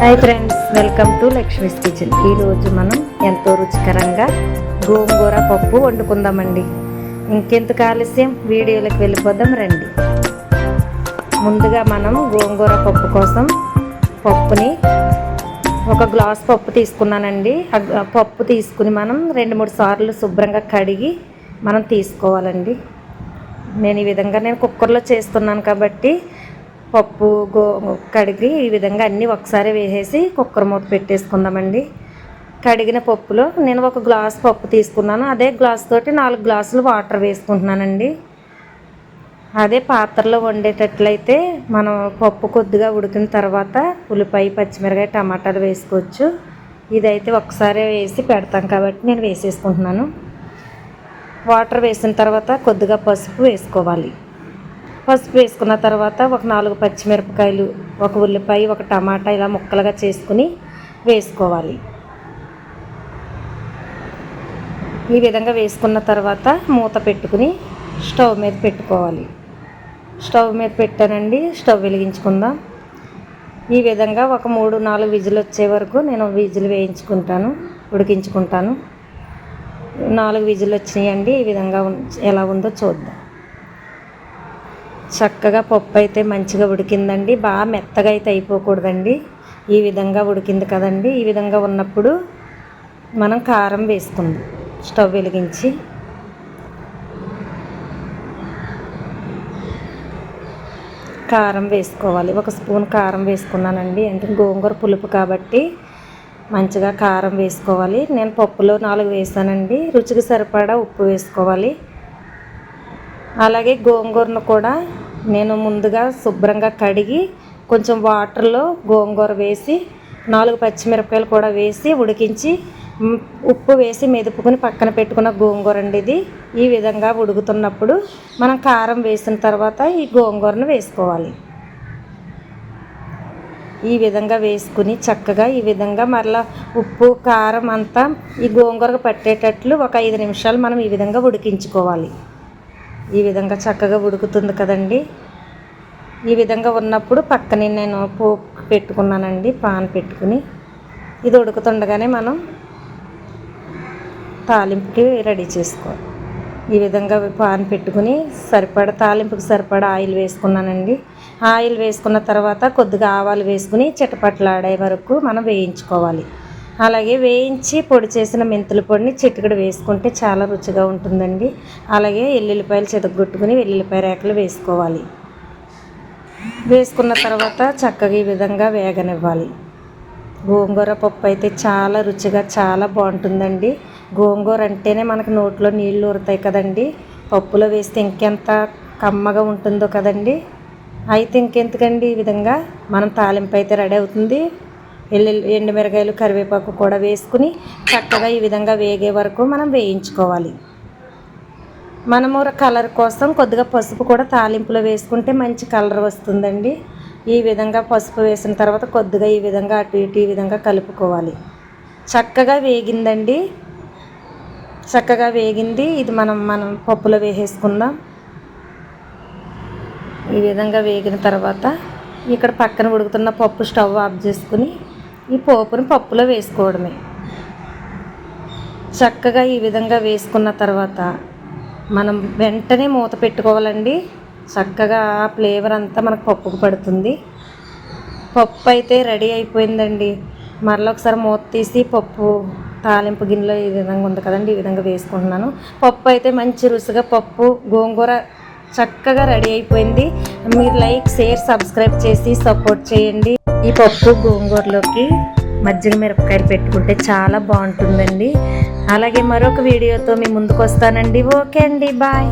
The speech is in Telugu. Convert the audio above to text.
Hi friends welcome to Lakshmi's kitchen. ఈరోజు మనం ఎంతో రుచికరంగా గోంగూర పప్పు వండుకుందామండి. ఇంకెందుకు ఆలస్యం? వీడియోలోకి వెళ్ళిపోదాం రండి. ముందుగా మనం గోంగూర పప్పు కోసం పప్పుని ఒక గ్లాస్ పప్పు తీసుకున్నానండి. ఆ పప్పు తీసుకుని మనం రెండు మూడు సార్లు శుభ్రంగా కడిగి మనం తీసుకోవాలండి. నేను ఈ విధంగా నేను కుక్కర్లో చేస్తున్నాను కాబట్టి పప్పు గో కడిగి ఈ విధంగా అన్నీ ఒకసారి వేసేసి కుక్కర్ మూత పెట్టేసుకుందామండి. కడిగిన పప్పులో నేను ఒక గ్లాస్ పప్పు తీసుకున్నాను. అదే గ్లాస్ తోటి నాలుగు గ్లాసులు వాటర్ వేసుకుంటున్నానండి. అదే పాత్రలో వండేటట్లయితే మనం పప్పు కొద్దిగా ఉడికిన తర్వాత ఉల్లిపాయ పచ్చిమిరకాయ టమాటాలు వేసుకోవచ్చు. ఇదైతే ఒకసారి వేసి పెడతాం కాబట్టి నేను వేసేసుకుంటున్నాను. వాటర్ వేసిన తర్వాత కొద్దిగా పసుపు వేసుకోవాలి. పసుపు వేసుకున్న తర్వాత ఒక నాలుగు పచ్చిమిరపకాయలు ఒక ఉల్లిపాయ ఒక టమాటా ఇలా ముక్కలుగా చేసుకుని వేసుకోవాలి. ఈ విధంగా వేసుకున్న తర్వాత మూత పెట్టుకుని స్టవ్ మీద పెట్టుకోవాలి. స్టవ్ మీద పెట్టానండి స్టవ్ వెలిగించుకుందాం. ఈ విధంగా ఒక మూడు నాలుగు విజులు వచ్చే వరకు నేను విజులు వేయించుకుంటాను ఉడికించుకుంటాను. నాలుగు విజులు వచ్చినాయండి ఈ విధంగా ఉం- ఎలా ఉందో చూద్దాం. చక్కగా పప్పు అయితే మంచిగా ఉడికిందండి. బాగా మెత్తగా అయితే అయిపోకూడదండి. ఈ విధంగా ఉడికింది కదండి. ఈ విధంగా ఉన్నప్పుడు మనం కారం వేసుకుందాం. స్టవ్ వెలిగించి. కారం వేసుకోవాలి. ఒక స్పూన్ కారం వేసుకున్నానండి. అంటే గోంగూర పులుపు కాబట్టి మంచిగా కారం వేసుకోవాలి. నేను పప్పులో నాలుగు వేసానండి. రుచికి సరిపడా ఉప్పు వేసుకోవాలి. అలాగే గోంగూరను కూడా నేను ముందుగా శుభ్రంగా కడిగి కొంచెం వాటర్లో గోంగూర వేసి నాలుగు పచ్చిమిరపకాయలు కూడా వేసి ఉడికించి ఉప్పు వేసి మెదుపుకుని పక్కన పెట్టుకున్న గోంగూర అండి ఇది. ఈ విధంగా ఉడుకుతున్నప్పుడు మనం కారం వేసిన తర్వాత ఈ గోంగూరను వేసుకోవాలి. ఈ విధంగా వేసుకుని చక్కగా ఈ విధంగా మరలా ఉప్పు కారం అంతా ఈ గోంగూరకు పట్టేటట్లు ఒక ఐదు నిమిషాలు మనం ఈ విధంగా ఉడికించుకోవాలి. ఈ విధంగా చక్కగా ఉడుకుతుంది కదండి. ఈ విధంగా ఉన్నప్పుడు పక్కనే నేను పోపు పెట్టుకున్నానండి పాన్ పెట్టుకుని. ఇది ఉడుకుతుండగానే మనం తాలింపుకి రెడీ చేసుకోవాలి. ఈ విధంగా పాన్ పెట్టుకుని సరిపడ తాలింపుకి సరిపడ ఆయిల్ వేసుకున్నానండి. ఆయిల్ వేసుకున్న తర్వాత కొద్దిగా ఆవాలు వేసుకుని చిటపట్లాడే వరకు మనం వేయించుకోవాలి. అలాగే వేయించి పొడి చేసిన మెంతుల పొడిని చిటికడు వేసుకుంటే చాలా రుచిగా ఉంటుందండి. అలాగే ఎల్లుల్లిపాయలు చెదగొట్టుకుని వెల్లుల్లిపాయ రేకలు వేసుకోవాలి. వేసుకున్న తర్వాత చక్కగా ఈ విధంగా వేగనివ్వాలి. గోంగూర పప్పు అయితే చాలా రుచిగా చాలా బాగుంటుందండి. గోంగూర అంటేనే మనకు నోట్లో నీళ్ళు ఊరుతాయి కదండి. పప్పులో వేస్తే ఇంకెంత కమ్మగా ఉంటుందో కదండి. అయితే ఇంకెందుకండి ఈ విధంగా? మనం తాలింపు అయితే రెడీ అవుతుంది. ఎల్లు ఎండుమిరకాయలు కరివేపాకు కూడా వేసుకుని చక్కగా ఈ విధంగా వేగే వరకు మనం వేయించుకోవాలి. మనము కలర్ కోసం కొద్దిగా పసుపు కూడా తాలింపులో వేసుకుంటే మంచి కలర్ వస్తుందండి. ఈ విధంగా పసుపు వేసిన తర్వాత కొద్దిగా ఈ విధంగా అటు ఇటు ఈ విధంగా కలుపుకోవాలి. చక్కగా వేగిందండి. చక్కగా వేగింది. ఇది మనం మనం పప్పులో వేసేసుకుందాం. ఈ విధంగా వేగిన తర్వాత ఇక్కడ పక్కన ఉడుకుతున్న పప్పు స్టవ్ ఆఫ్ చేసుకుని ఈ పోపును పప్పులో వేసుకోవడమే. చక్కగా ఈ విధంగా వేసుకున్న తర్వాత మనం వెంటనే మూత పెట్టుకోవాలండి. చక్కగా ఆ ఫ్లేవర్ అంతా మనకు పప్పుకు పడుతుంది. పప్పు అయితే రెడీ అయిపోయిందండి. మరలా ఒకసారి మూత తీసి పప్పు తాలింపు గిన్నెలో ఈ విధంగా ఉంది కదండి ఈ విధంగా వేసుకుంటున్నాను. పప్పు అయితే మంచి రుచిగా పప్పు గోంగూర చక్కగా రెడీ అయిపోయింది. మీరు లైక్ షేర్ సబ్స్క్రైబ్ చేసి సపోర్ట్ చేయండి. ఈ పప్పు గోంగూరలోకి మజ్జిగ మిరపకాయలు పెట్టుకుంటే చాలా బాగుంటుందండి. అలాగే మరొక వీడియోతో మీ ముందుకు వస్తానండి. ఓకే అండి బాయ్.